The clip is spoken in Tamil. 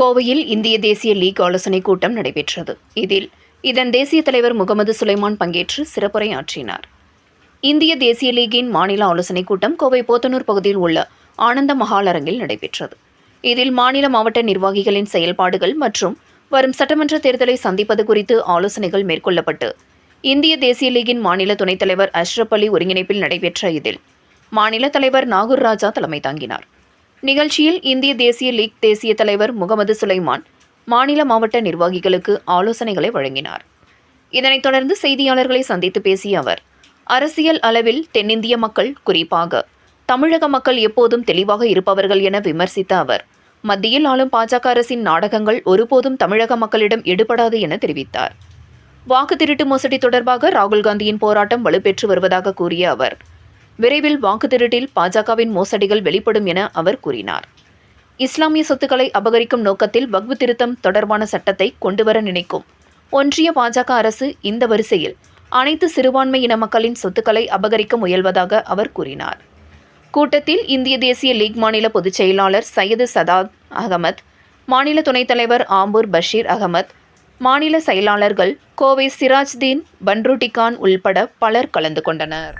கோவையில் இந்திய தேசிய லீக் ஆலோசனைக் கூட்டம் நடைபெற்றது. இதில் இதன் தேசிய தலைவர் முகமது சுலைமான் பங்கேற்று சிறப்புரையாற்றினார். இந்திய தேசிய லீகின் மாநில ஆலோசனைக் கூட்டம் கோவை போத்தனூர் பகுதியில் உள்ள ஆனந்த மகாலரங்கில் நடைபெற்றது. இதில் மாநில மாவட்ட நிர்வாகிகளின் செயல்பாடுகள் மற்றும் வரும் சட்டமன்ற தேர்தலை சந்திப்பது குறித்து ஆலோசனைகள் மேற்கொள்ளப்பட்டு இந்திய தேசிய லீகின் மாநில துணைத் தலைவர் அஷ்ரப் அலி ஒருங்கிணைப்பில் நடைபெற்ற இதில் மாநில தலைவர் நாகூர் ராஜா தலைமை தாங்கினார். நிகழ்ச்சியில் இந்திய தேசிய லீக் தேசிய தலைவர் முகமது சுலைமான் மாநில மாவட்ட நிர்வாகிகளுக்கு ஆலோசனைகளை வழங்கினார். இதனைத் தொடர்ந்து செய்தியாளர்களை சந்தித்து பேசிய அவர் அரசியல் அளவில் தென்னிந்திய மக்கள் குறிப்பாக தமிழக மக்கள் எப்போதும் தெளிவாக இருப்பவர்கள் என விமர்சித்த அவர் மத்தியில் ஆளும் பாஜக அரசின் நாடகங்கள் ஒருபோதும் தமிழக மக்களிடம் எடுபடாது என தெரிவித்தார். வாக்கு திருட்டு மோசடி தொடர்பாக ராகுல் காந்தியின் போராட்டம் வலுப்பெற்று வருவதாக கூறிய அவர் விரைவில் வாக்கு திருட்டில் பாஜகவின் மோசடிகள் வெளிப்படும் என அவர் கூறினார். இஸ்லாமிய சொத்துக்களை அபகரிக்கும் நோக்கத்தில் வக்பு திருத்தம் தொடர்பான சட்டத்தை கொண்டுவர நினைக்கும். ஒன்றிய பாஜக அரசு இந்த வரிசையில் அனைத்து சிறுபான்மை இன மக்களின் சொத்துக்களை அபகரிக்க முயல்வதாக அவர் கூறினார். கூட்டத்தில் இந்திய தேசிய லீக் மாநில பொதுச் செயலாளர் சையது சதாத் அகமத் மாநில துணைத் தலைவர் ஆம்பூர் பஷீர் அகமத் மாநில செயலாளர்கள் கோவை சிராஜ்தீன் பன்ருட்டிகான் உள்பட பலர் கலந்து கொண்டனர்.